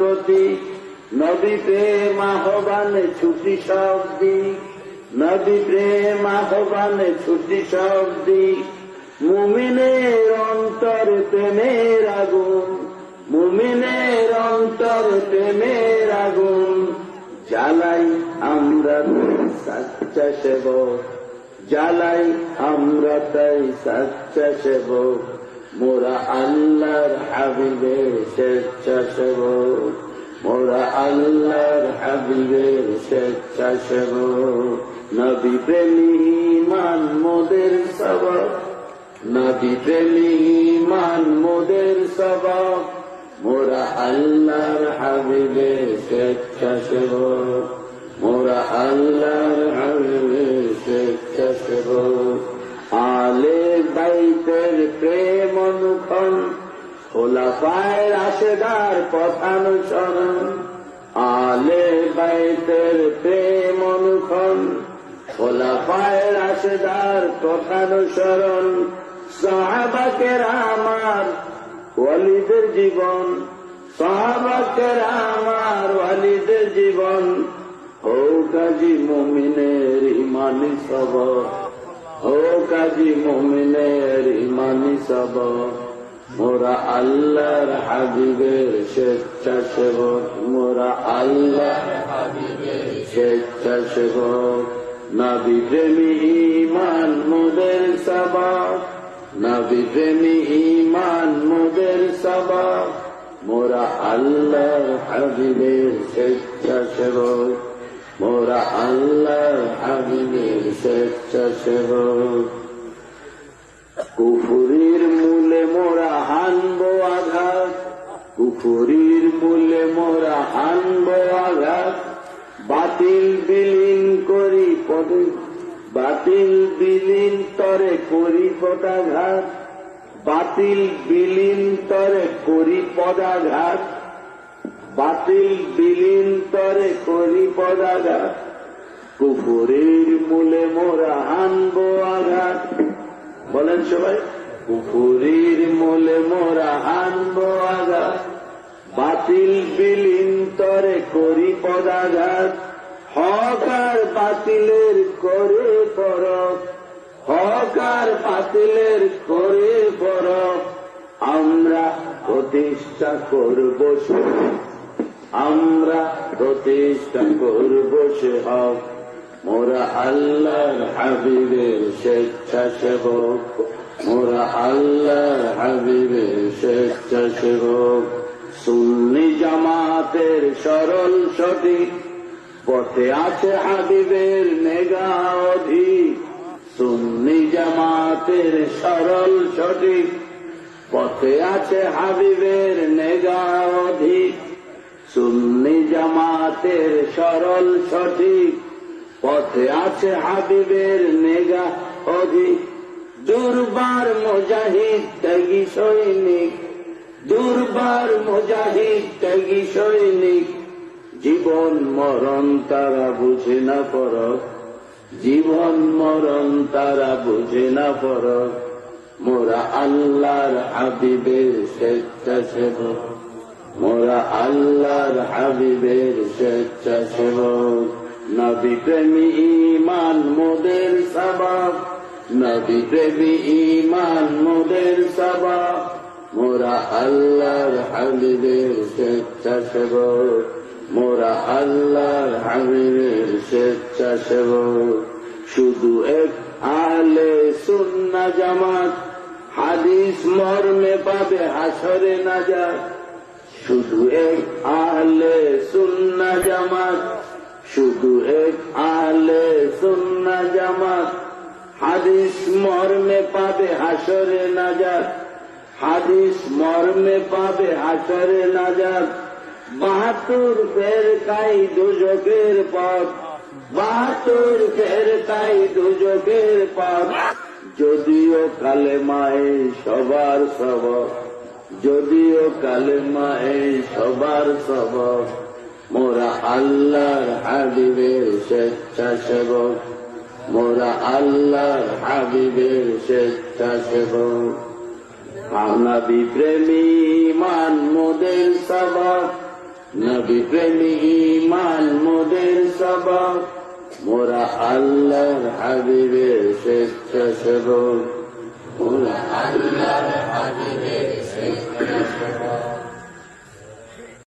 প্রতীক নবী প্রেম আহ্বানে, ছুটি সব দিক। নবী প্রেম আহ্বানে, ছুটি সব দিক। মুমিনের অন্তর প্রেমের আগুন, মুমিনের অন্তর প্রেমের আগুন। জ্বালাই আমরা সাচ্চা সেবক, জ্বালাই আমরা তাই সাচ্চা সেবক। মোরা আল্লাহর হাবিবের স্বেচ্ছা সেবক। মোরা আল্লাহর হাবিবের স্বেচ্ছা সেবক। নবী প্রেমী মান মোদের সবক। নবী প্রেমী মান মোদের সবক। মোরা আল্লাহর হাবিবের স্বেচ্ছা পায়ের আশেদার পথানুসরণ আলে বাইতের প্রেম অনুক্ষণ খোলা পায়ের আশেদার পথানুসরণ সাহাবাকের আমার ওয়ালিদের জীবন। সাহাবাকের আমার ওয়ালিদের জীবন। ও কাজী মমিনের ইমানি সব ও কাজী মমিনের ইমানি সবক মোরা আল্লাহর হাবিবের স্বেচ্ছা সেবক মোরা আল্লাহ স্বেচ্ছা সেবক নাবি প্রেমী ইমান মোদের সবক নাবি প্রেমী ইমান মোদের সবক মোরা আল্লাহর হাবিবের স্বেচ্ছা সেবক মোরা আল্লাহর হাবিবের স্বেচ্ছা সেবক কুফুরির মূলে মোরা হানব আঘাত, কুফুরির মূলে মোরা হানব আঘাত। বাতিল বিলীন করি পদে, বাতিল বিলীন তরে করি পদাঘাত। বাতিল বিলীন তরে করি পদাঘাত। বাতিল বিলীন তরে করি পদাঘাত। কুকুরের মূলে মোরা হানব আঘাত। বলেন সবাই, কুকুরের মূলে মোরা হানব আঘাত, বাতিল বিলীন তরে করি পদাঘাত। হকার বাতিলের করে পরক হকার বাতিলের করে পরক। আমরা প্রতিষ্ঠা করব সে আমরা প্রতিষ্ঠা করব সে হক। মোরা আল্লাহর হাবিবের স্বেচ্ছা সেবক। মোরা আল্লাহর হাবিবের স্বেচ্ছা সেবক। সুন্নি জামাতের সরল সঠিক। পথে আছে হাবিবের নেগা অধিক। সুন্নি জামাতের সরল সঠিক। পথে আছে হাবিবের নেগা অধিক। সুন্নি জামাতের সরল সঠিক। পথে আছে হাবিবের নেগা অধিক দুর্বার মুজাহিদ ত্যাগী সৈনিক, দুর্বার মুজাহিদ ত্যাগী সৈনিক। জীবন মরণ তারা বুঝে না পরক জীবন মরণ তারা বুঝে না পরক মোরা আল্লাহর হাবিবের স্বেচ্ছা সেবক মোরা আল্লাহর হাবিবের স্বেচ্ছা সেবক নবী প্রেমী ইমান মোদের সবাব নবী প্রেমী ইমান মোদের সবাব। মোরা আল্লাহর হাবিবের স্বেচ্ছা সেবক, মোরা আল্লাহর হাবিবের স্বেচ্ছা সেবক। শুধু এক আলে সুন্না জামাত, হাদিস মর্মে পাবে হাসরে নাজাত। শুধু এক জামাত শুধু এক আহলে সুন্না জামাত। হাদিস মর্মে পাবে হাসরে নাজাত। হাদিস মর্মে পাবে হাসরে নাজাত। বাহাত্তর ফের কাই দুজকের পথ। বাহাত্তর ফের কাই দুজকের পথ। যদিও কালে মায়ে সবার সব যদিও কালে এই সবার সবক। মোরা আল্লাহর হাবিবের স্বেচ্ছা সেবক মোরা আল্লাহর হাবিবের স্বেচ্ছা সেবক আনাবি প্রেমী মান মোদের সবক। নবী প্রেমী ইমান, মোদের সবক। মোরা আল্লাহর হাবিবের স্বেচ্ছাসেবক। মোরা আল্লাহর